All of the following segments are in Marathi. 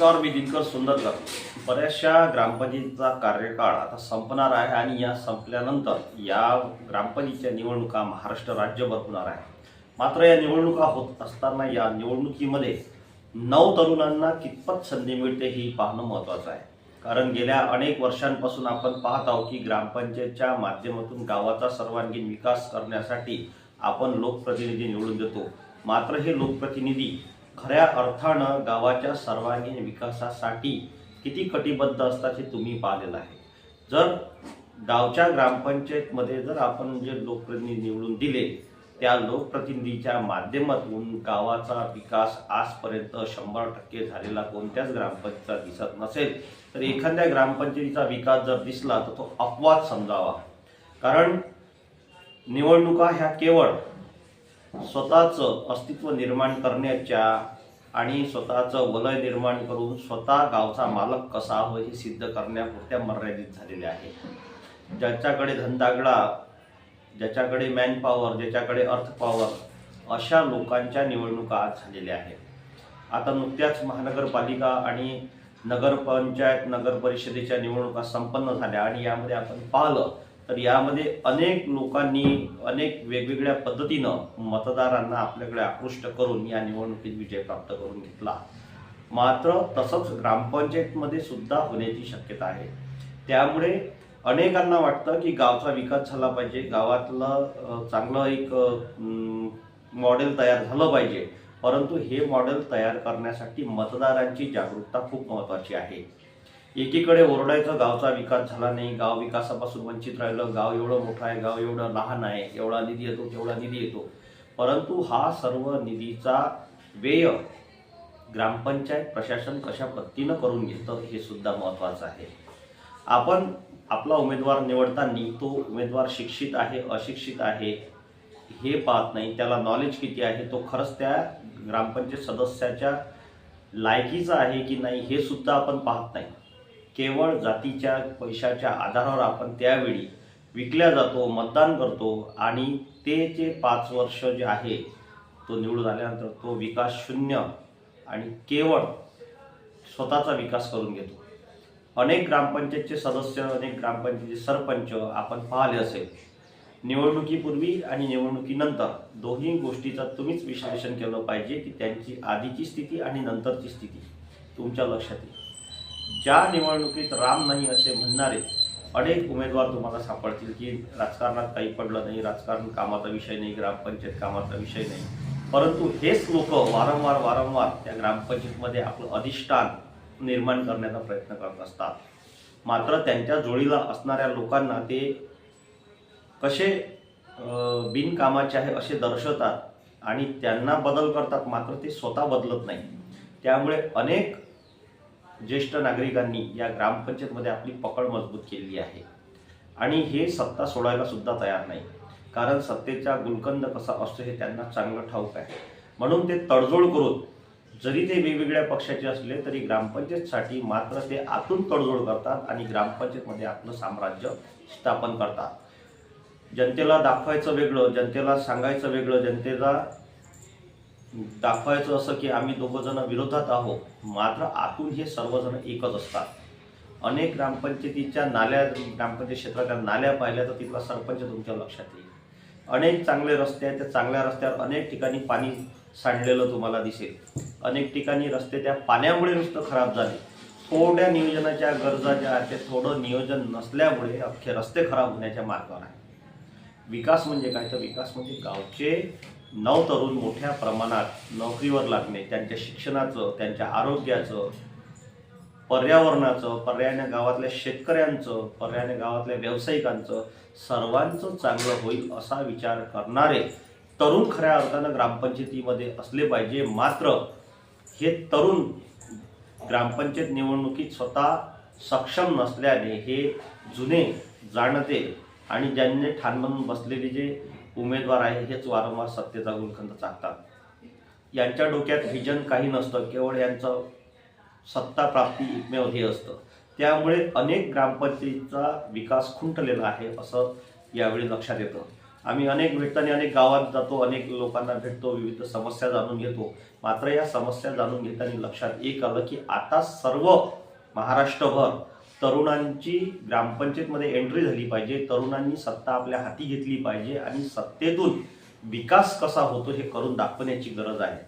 नमस्कार मी दिनकर सुंदरकर बऱ्याचशा ग्रामपंचायतीचा कार्यकाळ आता संपणार आहे आणि या संपल्यानंतर या ग्रामपंचायतीच्या निवडणुका महाराष्ट्र राज्यभर होणार आहे. मात्र या निवडणुका होत असताना या निवडणुकीमध्ये नऊ तरुणांना कितपत संधी मिळते ही पाहणं महत्त्वाचं आहे. कारण गेल्या अनेक वर्षांपासून आपण पाहत आहोत की ग्रामपंचायतच्या माध्यमातून गावाचा सर्वांगीण विकास करण्यासाठी आपण लोकप्रतिनिधी निवडून देतो. मात्र हे लोकप्रतिनिधी खऱ्या अर्थानं गावाच्या सर्वांगीण विकासासाठी किती कटिबद्ध असतात हे तुम्ही पाहिलेलं आहे. जर गावच्या ग्रामपंचायतमध्ये जर आपण जे लोकप्रतिनिधी निवडून दिले त्या लोकप्रतिनिधीच्या माध्यमातून गावाचा विकास आजपर्यंत शंभर टक्के झालेला कोणत्याच ग्रामपंचायतीचा दिसत नसेल तर एखाद्या ग्रामपंचायतीचा विकास जर दिसला तर तो अपवाद समजावा. कारण निवडणुका ह्या केवळ स्वतःचं अस्तित्व निर्माण करण्याच्या आणि स्वतःचं वलय निर्माण करून स्वतः गावचा मालक कसा हवं हे सिद्ध करण्यापुरत्या मर्यादित झालेल्या आहे ज्याच्याकडे धंदागडा ज्याच्याकडे मॅनपॉवर ज्याच्याकडे अर्थपॉवर अशा लोकांच्या निवडणुका आज झालेल्या आहेत. आता नुकत्याच महानगरपालिका आणि नगरपंचायत नगर परिषदेच्या निवडणुका संपन्न झाल्या आणि यामध्ये आपण पाहिलं तर यामध्ये अनेक लोकांनी अनेक वेगवेगळ्या पद्धतीनं मतदारांना आपल्याकडे आकृष्ट करून या निवडणुकीत विजय प्राप्त करून घेतला. मात्र तसंच ग्रामपंचायतमध्ये सुद्धा होण्याची शक्यता आहे. त्यामुळे अनेकांना वाटतं की गावचा विकास झाला पाहिजे गावातलं चांगलं एक मॉडेल तयार झालं पाहिजे. परंतु हे मॉडेल तयार करण्यासाठी मतदारांची जागरूकता खूप महत्त्वाची आहे. एकीकडे ओरडायचं गावचा विकास झाला नाही गाव विकासापासून वंचित राहिलं गाव एवढं मोठं आहे गाव एवढं लहान आहे एवढा निधी येतो तेवढा निधी येतो. परंतु हा सर्व निधीचा व्यय ग्रामपंचायत प्रशासन कशा पद्धतीनं करून घेतं हे सुद्धा महत्त्वाचं आहे. आपण आपला उमेदवार निवडताना तो उमेदवार शिक्षित आहे अशिक्षित आहे हे पाहत नाही. त्याला नॉलेज किती आहे तो खरंच त्या ग्रामपंचायत सदस्याच्या लायकीचा आहे की नाही हे सुद्धा आपण पाहत नाही. केवळ जातीच्या पैशाच्या आधारावर आपण त्यावेळी विकल्या जातो मतदान करतो आणि ते जे पाच वर्ष जे आहे तो निवडून आल्यानंतर तो विकास शून्य आणि केवळ स्वतःचा विकास करून घेतो. अनेक ग्रामपंचायतचे सदस्य अनेक ग्रामपंचायतचे सरपंच आपण पाहिले असेल. निवडणुकीपूर्वी आणि निवडणुकीनंतर दोन्ही गोष्टीचा तुम्हीच विश्लेषण केलं पाहिजे की त्यांची आधीची स्थिती आणि नंतरची स्थिती. तुमच्या लक्षात येईल. ज्या निवडणुकीत राम नाही असे म्हणणारे अनेक उमेदवार तुम्हाला सापडतील की राजकारणात काही पडलं नाही राजकारण कामाचा विषय नाही ग्रामपंचायत कामाचा विषय नाही. परंतु हेच लोक वारंवार वारंवार त्या ग्रामपंचायतमध्ये आपलं अधिष्ठान निर्माण करण्याचा प्रयत्न करत असतात. मात्र त्यांच्या जोडीला असणाऱ्या लोकांना ते कसे बिनकामाचे आहे असे दर्शवतात आणि त्यांना बदल करतात मात्र ते स्वतः बदलत नाही. त्यामुळे अनेक ज्येष्ठ नागरिकांनी या ग्रामपंचायतमध्ये आपली पकड मजबूत केलेली आहे. आणि हे सत्ता सोडायला सुद्धा तयार नाही. कारण सत्तेचा गुलकंद कसा असतो हे त्यांना चांगलं ठाऊक आहे. म्हणून ते तडजोड करून जरी ते वेगवेगळ्या पक्षाचे असले तरी ग्रामपंचायतसाठी मात्र ते आतून तडजोड करतात आणि ग्रामपंचायतमध्ये आपलं साम्राज्य स्थापन करतात. जनतेला दाखवायचं वेगळं जनतेला सांगायचं वेगळं जनतेला दाखवायचं असं की आम्ही दोघंजण विरोधात आहोत. मात्र आतून हे सर्वजण एकच असतात. अनेक ग्रामपंचायतीच्या नाल्या ग्रामपंचायत क्षेत्रातल्या नाल्या पाहिल्या तर तिथला सरपंच तुमच्या लक्षात येईल. अनेक चांगले रस्ते आहेत. त्या चांगल्या रस्त्यावर अनेक ठिकाणी पाणी सांडलेलं तुम्हाला दिसेल. अनेक ठिकाणी रस्ते त्या पाण्यामुळे नुसतं खराब झाले. थोड्या नियोजनाच्या गरजा ज्या आहेत ते थोडं नियोजन नसल्यामुळे अख्खे रस्ते खराब होण्याच्या मार्गावर आहे विकास म्हणजे काय? तर विकास म्हणजे गावचे नऊ तरुण मोठ्या प्रमाणात नोकरीवर लागणे त्यांच्या शिक्षणाचं त्यांच्या आरोग्याचं पर्यावरणाचं पर्यायाने गावातल्या शेतकऱ्यांचं पर्यायाने गावातल्या व्यावसायिकांचं सर्वांचं चांगलं होईल असा विचार करणारे तरुण खऱ्या अर्थानं ग्रामपंचायतीमध्ये असले पाहिजे. मात्र हे तरुण ग्रामपंचायत निवडणुकीत स्वतः सक्षम नसल्याने हे जुने जाणते आणि ज्यांनी ठाण म्हणून बसलेले जे उमेदवार आहे हेच वारंवार सत्तेचा गुलखंद चाकतात यांच्या डोक्यात व्हिजन काही नसतं केवळ यांचं सत्ता प्राप्ती एकमेव हे असतं. त्यामुळे अनेक ग्रामपंचायतीचा विकास खुंटलेला आहे असं यावेळी लक्षात येतं. आम्ही अनेक भेटताना अनेक गावात जातो अनेक लोकांना भेटतो विविध समस्या जाणून घेतो. मात्र या समस्या जाणून घेताना लक्षात एक आलं की आता सर्व महाराष्ट्रभर तरुणांची ग्रामपंचायतमध्ये एंट्री झाली पाहिजे तरुणांनी सत्ता आपल्या हाती घेतली पाहिजे आणि सत्तेतून विकास कसा होतो हे करून दाखवण्याची गरज आहे.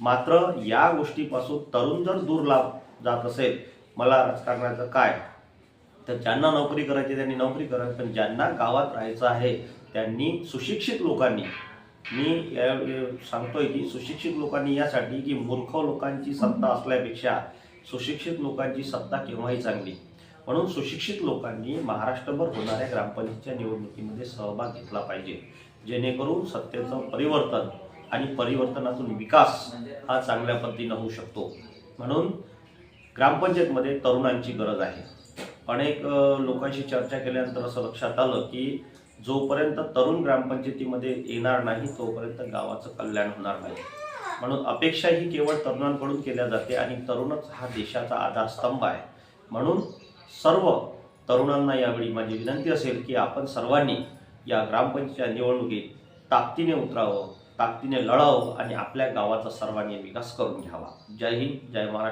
मात्र या गोष्टीपासून तरुण जर दूर लाभ जात असेल मला राजकारणाचं काय? तर ज्यांना नोकरी करायची त्यांनी नोकरी करावी पण ज्यांना गावात राहायचं आहे त्यांनी सुशिक्षित लोकांनी मी या- सांगतोय की सुशिक्षित लोकांनी यासाठी की मूर्ख लोकांची सत्ता असल्यापेक्षा सुशिक्षित लोकांची सत्ता केव्हाही चांगली. म्हणून सुशिक्षित लोकांनी महाराष्ट्रभर होणाऱ्या ग्रामपंचायतच्या निवडणुकीमध्ये सहभाग घेतला पाहिजे. जेणेकरून सत्तेचं परिवर्तन आणि परिवर्तनातून विकास हा चांगल्या पद्धतीनं होऊ शकतो. म्हणून ग्रामपंचायतमध्ये तरुणांची गरज आहे. अनेक लोकांशी चर्चा केल्यानंतर असं लक्षात आलं की जोपर्यंत तरुण ग्रामपंचायतीमध्ये येणार नाही तोपर्यंत गावाचं कल्याण होणार नाही. म्हणून अपेक्षा ही केवळ तरुणांकडून केल्या जाते आणि तरुणच हा देशाचा आधारस्तंभ आहे. म्हणून सर्व तरुणांना यावेळी माझी विनंती असेल की आपण सर्वांनी या ग्रामपंचायत निवडणुकीत ताकदीने उतरावं ताकदीने लढावं आणि आपल्या गावाचा सर्वांनी विकास करून घ्यावा. जय हिंद जय महाराष्ट्र.